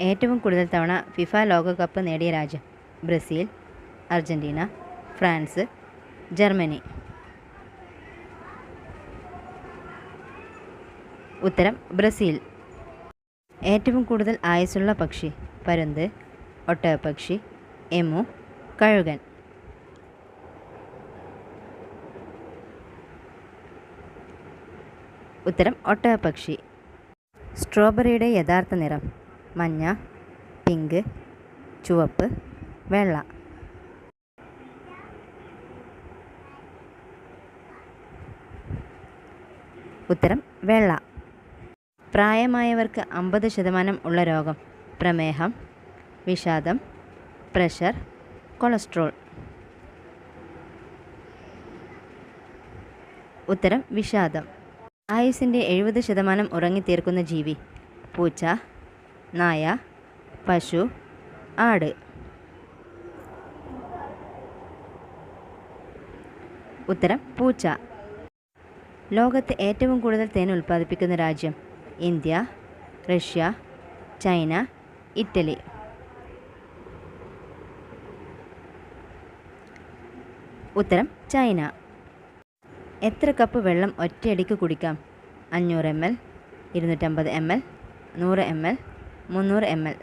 ഏറ്റവും കൂടുതൽ തവണ ഫിഫ ലോകകപ്പ് നേടിയ രാജ്യം ബ്രസീൽ അർജന്റീന ഫ്രാൻസ് ജർമ്മനി. ഉത്തരം ബ്രസീൽ. ഏറ്റവും കൂടുതൽ ആയുസ്സുള്ള പക്ഷി പരുന്ത് ഒട്ടകപ്പക്ഷി എമു കഴുകൻ. ഉത്തരം ഒട്ടകപ്പക്ഷി. സ്ട്രോബെറിയുടെ യഥാർത്ഥ നിറം മഞ്ഞ പിങ്ക് ചുവപ്പ് വെള്ള. ഉത്തരം വെള്ള. പ്രായമായവർക്ക് അമ്പത് ശതമാനം ഉള്ള രോഗം പ്രമേഹം വിഷാദം പ്രഷർ കൊളസ്ട്രോൾ. ഉത്തരം വിഷാദം. ആയുസിന്റെ എഴുപത് ശതമാനം ഉറങ്ങിത്തീർക്കുന്ന ജീവി പൂച്ച നായ പശു ആട്. ഉത്തരം പൂച്ച. ലോകത്ത് ഏറ്റവും കൂടുതൽ തേൻ ഉൽപ്പാദിപ്പിക്കുന്ന രാജ്യം ഇന്ത്യ റഷ്യ ചൈന ഇറ്റലി. ഉത്തരം ചൈന. എത്ര കപ്പ് വെള്ളം ഒറ്റയടിക്ക് കുടിക്കാം? അഞ്ഞൂറ് എം എൽ ഇരുന്നൂറ്റമ്പത് എം എൽ നൂറ് എം എൽ മുന്നൂറ് എം എൽ.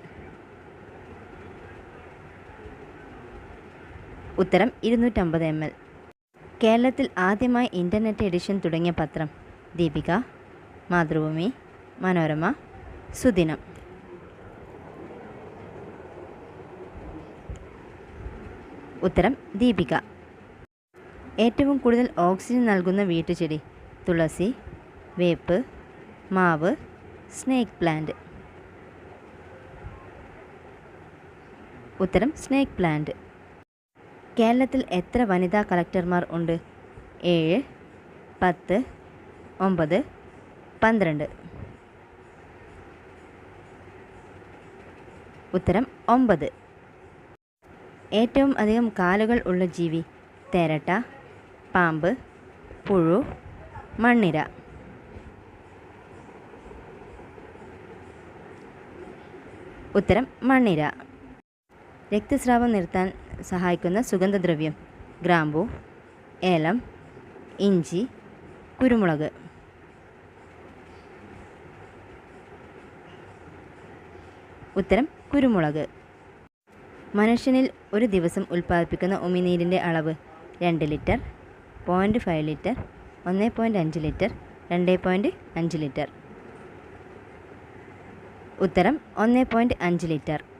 ഉത്തരം ഇരുന്നൂറ്റമ്പത് എം എൽ. കേരളത്തിൽ ആദ്യമായി ഇന്റർനെറ്റ് എഡിഷൻ തുടങ്ങിയ പത്രം. ദീപിക മാതൃഭൂമി മനോരമ സുദിനം. ഉത്തരം ദീപിക. ഏറ്റവും കൂടുതൽ ഓക്സിജൻ നൽകുന്ന വീട്ടുചെടി. തുളസി വേപ്പ് മാവ് സ്നേക്ക് പ്ലാന്റ്. ഉത്തരം സ്നേക്ക് പ്ലാന്റ്. കേരളത്തിൽ എത്ര വനിതാ കളക്ടർമാർ ഉണ്ട്? ഏഴ് പത്ത് ഒമ്പത് പന്ത്രണ്ട്. ഉത്തരം ഒമ്പത്. ഏറ്റവും അധികം കാലുകൾ ഉള്ള ജീവി തേരട്ട പാമ്പ് പുഴു മണ്ണിര. ഉത്തരം മണ്ണിര. രക്തസ്രാവം നിർത്താൻ സഹായിക്കുന്ന സുഗന്ധദ്രവ്യം ഗ്രാമ്പു ഏലം ഇഞ്ചി കുരുമുളക്. ഉത്തരം കുരുമുളക്. മനുഷ്യനിൽ ഒരു ദിവസം ഉൽപ്പാദിപ്പിക്കുന്ന ഉമിനീരിന്റെ അളവ് രണ്ട് ലിറ്റർ പോയിന്റ് ഫൈവ് ലിറ്റർ ഒന്ന് പോയിന്റ് അഞ്ച് ലിറ്റർ രണ്ട് പോയിന്റ് അഞ്ച് ലിറ്റർ. ഉത്തരം ഒന്ന് പോയിന്റ് അഞ്ച് ലിറ്റർ.